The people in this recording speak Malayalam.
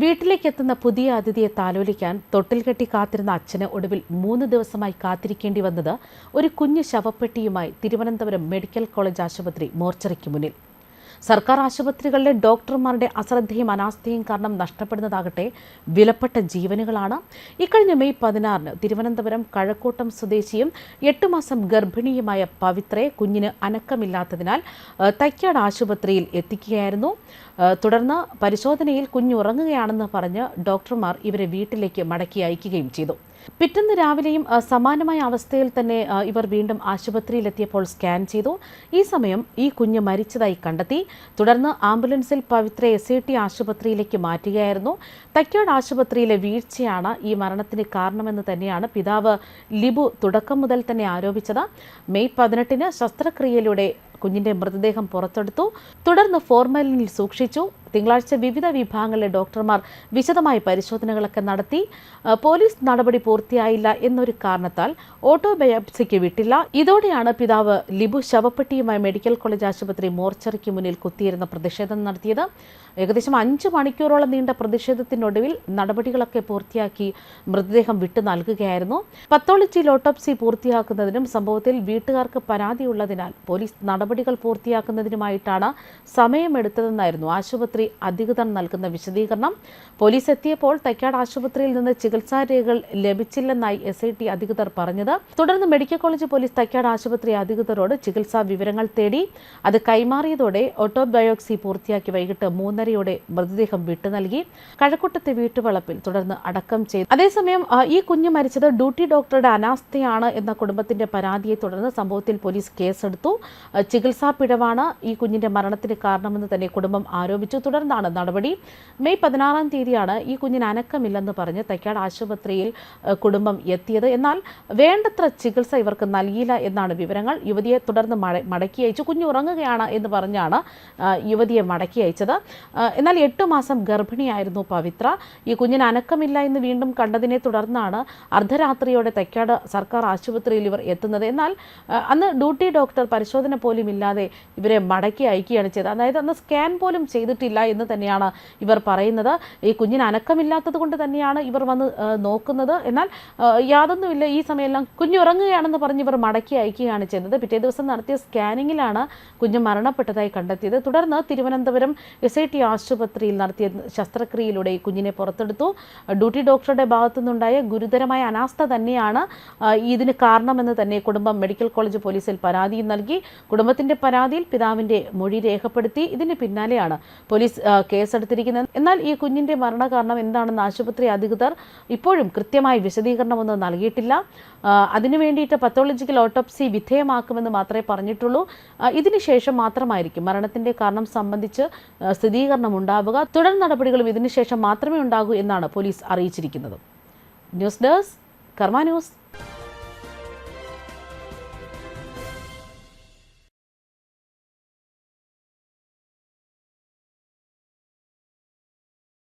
വീട്ടിലേക്കെത്തുന്ന പുതിയ അതിഥിയെ താലോലിക്കാൻ തൊട്ടിൽ കെട്ടി കാത്തിരുന്ന അച്ഛന് ഒടുവിൽ മൂന്ന് ദിവസമായി കാത്തിരിക്കേണ്ടി വന്നത് ഒരു കുഞ്ഞു ശവപ്പെട്ടിയുമായി തിരുവനന്തപുരം മെഡിക്കൽ കോളേജ് ആശുപത്രി മോർച്ചറിക്ക് മുന്നിൽ. സർക്കാർ ആശുപത്രികളിലെ ഡോക്ടർമാരുടെ അശ്രദ്ധയും അനാസ്ഥയും കാരണം നഷ്ടപ്പെടുന്നതാകട്ടെ വിലപ്പെട്ട ജീവനുകളാണ്. ഇക്കഴിഞ്ഞ മെയ് പതിനാറിന് തിരുവനന്തപുരം കഴക്കൂട്ടം സ്വദേശിയും എട്ട് മാസം ഗർഭിണിയുമായ പവിത്രയെ കുഞ്ഞിന് അനക്കമില്ലാത്തതിനാൽ തൈക്കാട് ആശുപത്രിയിൽ എത്തിക്കുകയായിരുന്നു. തുടർന്ന് പരിശോധനയിൽ കുഞ്ഞുറങ്ങുകയാണെന്ന് പറഞ്ഞ് ഡോക്ടർമാർ ഇവരെ വീട്ടിലേക്ക് മടക്കി അയക്കുകയും ചെയ്തു. പിറ്റേന്ന് രാവിലെയും സമാനമായ അവസ്ഥയിൽ തന്നെ ഇവർ വീണ്ടും ആശുപത്രിയിലെത്തിയപ്പോൾ സ്കാൻ ചെയ്തു. ഈ സമയം ഈ കുഞ്ഞ് മരിച്ചതായി കണ്ടെത്തി. തുടർന്ന് ആംബുലൻസിൽ പവിത്ര എസ് ഐ ടി ആശുപത്രിയിലേക്ക് മാറ്റുകയായിരുന്നു. തൈക്കാട് ആശുപത്രിയിലെ വീഴ്ചയാണ് ഈ മരണത്തിന് കാരണമെന്ന് തന്നെയാണ് പിതാവ് ലിബു തുടക്കം മുതൽ തന്നെ ആരോപിച്ചത്. മെയ് പതിനെട്ടിന് ശസ്ത്രക്രിയയിലൂടെ കുഞ്ഞിന്റെ മൃതദേഹം പുറത്തെടുത്തു. തുടർന്ന് ഫോർമാലിനിൽ സൂക്ഷിച്ചു. തിങ്കളാഴ്ച വിവിധ വിഭാഗങ്ങളിലെ ഡോക്ടർമാർ വിശദമായ പരിശോധനകളൊക്കെ നടത്തി പോലീസ് നടപടി പൂർത്തിയായില്ല എന്നൊരു കാരണത്താൽ ഓട്ടോ ഓട്ടോബയോപ്സിക്ക് വിട്ടില്ല. ഇതോടെയാണ് പിതാവ് ലിബു ശവപ്പെട്ടിയുമായി മെഡിക്കൽ കോളേജ് ആശുപത്രി മോർച്ചറിക്ക് മുന്നിൽ കുത്തിയിരുന്ന പ്രതിഷേധം നടത്തിയത്. ഏകദേശം അഞ്ച് മണിക്കൂറോളം നീണ്ട പ്രതിഷേധത്തിനൊടുവിൽ നടപടികളൊക്കെ പൂർത്തിയാക്കി മൃതദേഹം വിട്ടു നൽകുകയായിരുന്നു. പത്തോളജിയിൽ ഓട്ടോപ്സി പൂർത്തിയാക്കുന്നതിനും സംഭവത്തിൽ വീട്ടുകാർക്ക് പരാതിയുള്ളതിനാൽ പോലീസ് നടപടികൾ പൂർത്തിയാക്കുന്നതിനുമായിട്ടാണ് സമയമെടുത്തതെന്നായിരുന്നു ആശുപത്രി അധികൃതർ നൽകുന്ന വിശദീകരണം. പോലീസ് എത്തിയപ്പോൾ തൈക്കാട് ആശുപത്രിയിൽ നിന്ന് ചികിത്സാ രേഖകൾ ലഭിച്ചില്ലെന്നായി എസ് ഐ ടി അധികൃതർ പറഞ്ഞത്. തുടർന്ന് മെഡിക്കൽ കോളേജ് പോലീസ് തൈക്കാട് ആശുപത്രി അധികൃതരോട് ചികിത്സാ വിവരങ്ങൾ തേടി. അത് കൈമാറിയതോടെ ഓട്ടോബയോക്സി പൂർത്തിയാക്കി വൈകിട്ട് മൂന്നരയോടെ മൃതദേഹം വിട്ടു നൽകി. കഴക്കൂട്ടത്തെ വീട്ടുവളപ്പിൽ തുടർന്ന് അടക്കം ചെയ്തു. അതേസമയം ഈ കുഞ്ഞ് മരിച്ചത് ഡ്യൂട്ടി ഡോക്ടറുടെ അനാസ്ഥയാണ് എന്ന കുടുംബത്തിന്റെ പരാതിയെ തുടർന്ന് സംഭവത്തിൽ പോലീസ് കേസെടുത്തു. ചികിത്സാ പിഴവാണ് ഈ കുഞ്ഞിന്റെ മരണത്തിന് കാരണമെന്ന് തന്നെ കുടുംബം ആരോപിച്ചു. തുടർന്നാണ് നടപടി. മെയ് പതിനാറാം തീയതിയാണ് ഈ കുഞ്ഞിന് അനക്കമില്ലെന്ന് പറഞ്ഞ് തൈക്കാട് ആശുപത്രിയിൽ കുടുംബം എത്തിയത്. എന്നാൽ വേണ്ടത്ര ചികിത്സ ഇവർക്ക് നൽകിയില്ല എന്നാണ് വിവരങ്ങൾ. യുവതിയെ തുടർന്ന് മട- മടക്കി അയച്ചു. കുഞ്ഞ് ഉറങ്ങുകയാണ് എന്ന് പറഞ്ഞാണ് യുവതിയെ മടക്കി അയച്ചത്. എന്നാൽ എട്ട് മാസം ഗർഭിണിയായിരുന്നു പവിത്ര. ഈ കുഞ്ഞിന് അനക്കമില്ല എന്ന് വീണ്ടും കണ്ടതിനെ തുടർന്നാണ് അർദ്ധരാത്രിയോടെ തൈക്കാട് സർക്കാർ ആശുപത്രിയിൽ ഇവർ എത്തുന്നത്. എന്നാൽ അന്ന് ഡ്യൂട്ടി ഡോക്ടർ പരിശോധന പോലും ഇല്ലാതെ ഇവരെ മടക്കി അയക്കുകയാണ് ചെയ്തത്. അതായത് അന്ന് സ്കാൻ പോലും ചെയ്തിട്ടില്ല എന്ന് തന്നെയാണ് ഇവർ പറയുന്നത്. ഈ കുഞ്ഞിന് അനക്കമില്ലാത്തത് കൊണ്ട് തന്നെയാണ് ഇവർ വന്ന് നോക്കുന്നത്. എന്നാൽ യാതൊന്നുമില്ല. ഈ സമയമെല്ലാം കുഞ്ഞ് ഉറങ്ങുകയാണെന്ന് പറഞ്ഞ് ഇവർ മടക്കി അയക്കുകയാണ് ചെയ്യുന്നത്. പിറ്റേ ദിവസം നടത്തിയ സ്കാനിങ്ങിലാണ് കുഞ്ഞ് മരണപ്പെട്ടതായി കണ്ടെത്തിയത്. തുടർന്ന് തിരുവനന്തപുരം എസ് ഐ ടി ആശുപത്രിയിൽ നടത്തിയ ശസ്ത്രക്രിയയിലൂടെ ഈ കുഞ്ഞിനെ പുറത്തെടുത്തു. ഡ്യൂട്ടി ഡോക്ടറുടെ ഭാഗത്തു നിന്നുണ്ടായ ഗുരുതരമായ അനാസ്ഥ തന്നെയാണ് ഇതിന് കാരണമെന്ന് തന്നെ കുടുംബം മെഡിക്കൽ കോളേജ് പോലീസിൽ പരാതിയും നൽകി. കുടുംബത്തിന്റെ പരാതിയിൽ പിതാവിന്റെ മൊഴി രേഖപ്പെടുത്തി. ഇതിന് പിന്നാലെയാണ് പോലീസ് ആ, കേസെടുത്തിരിക്കുന്നത്. എന്നാൽ ഈ കുഞ്ഞിന്റെ മരണകാരണം എന്താണെന്ന് ആശുപത്രി അധികൃതർ ഇപ്പോഴും കൃത്യമായ വിശദീകരണമൊന്നും നൽകിയിട്ടില്ല. അതിനു വേണ്ടിയിട്ട് പത്തോളജിക്കൽ ഓട്ടോപ്സി വിധേയമാക്കുമെന്ന് മാത്രമേ പറഞ്ഞിട്ടുള്ളൂ. ഇതിനുശേഷം മാത്രമായിരിക്കും മരണത്തിന്റെ കാരണം സംബന്ധിച്ച് സ്ഥിരീകരണം ഉണ്ടാവുക. തുടർ നടപടികളും ഇതിനുശേഷം മാത്രമേ ഉണ്ടാകൂ എന്നാണ് പോലീസ് അറിയിച്ചിരിക്കുന്നത്. News desk Karma news.